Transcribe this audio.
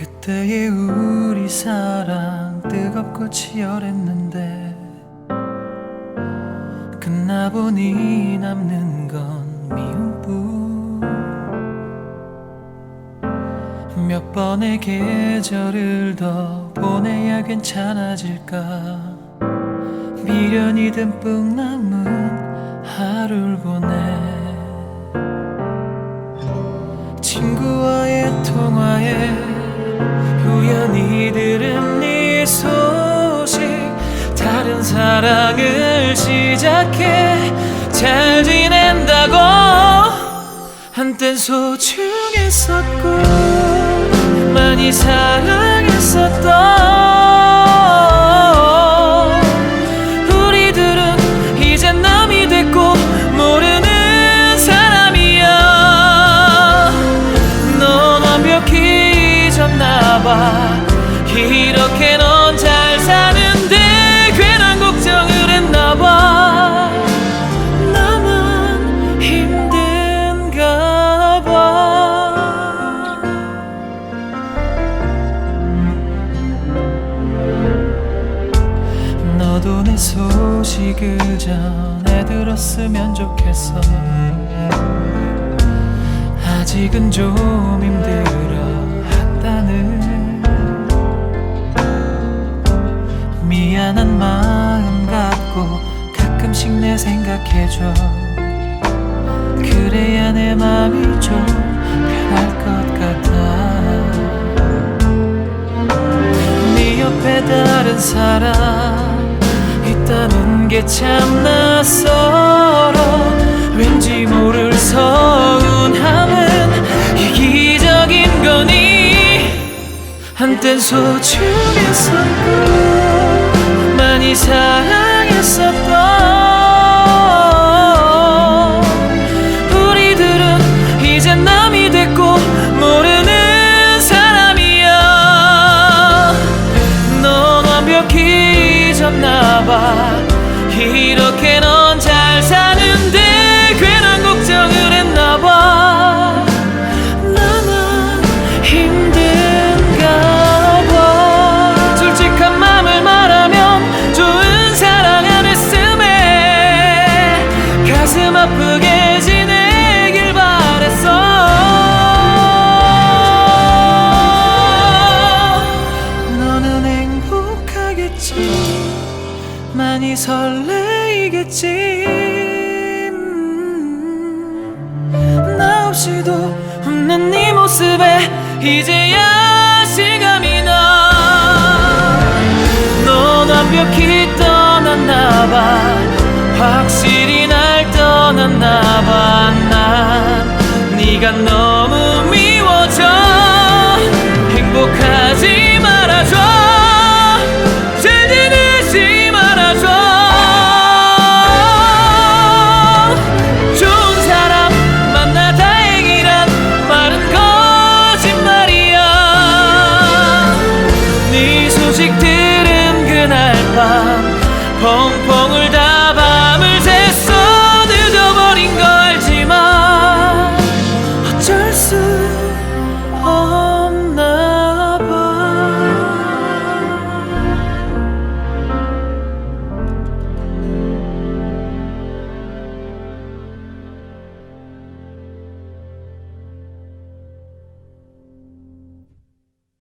그때의 우리 사랑 뜨겁고 치열했는데 끝나보니 남는 건 미움뿐. 몇 번의 계절을 더 보내야 괜찮아질까? 미련이 듬뿍 남은 하루를 보내. 친구와의 통화에 우연히 들은 네 소식 다른 사랑을 시작해 잘 지낸다고. 한땐 소중했었고 많이 사랑했었던 우리들은 이제 남이 됐고 모르는 사람이야. 넌 완벽히 잊었나봐 넌 잘 사는데 괜한 걱정을 했나봐. 나만 힘든가 봐. 너도 내 소식을 전해 들었으면 좋겠어. 아직은 좀 미안한 마음 갖고 가끔씩 내 생각해줘. 그래야 내 마음이 좀 편할 것 같아. 네 옆에 다른 사람 있다는 게 참 낯설어. 왠지 모를 서운함은 이기적인 거니? 한땐 소중했었고 사랑했었던 우리들은 이제 남이 됐고 모르는 사람이야. 넌 완벽히 잊었나봐 이렇게 아프게 지내길 바랬어. 너는 행복하겠지 많이 설레이겠지. 음, 나 없이도 웃는 네 모습에 이제야 실감이 나넌 완벽히 떠났나봐 만났나 봐난 네가 너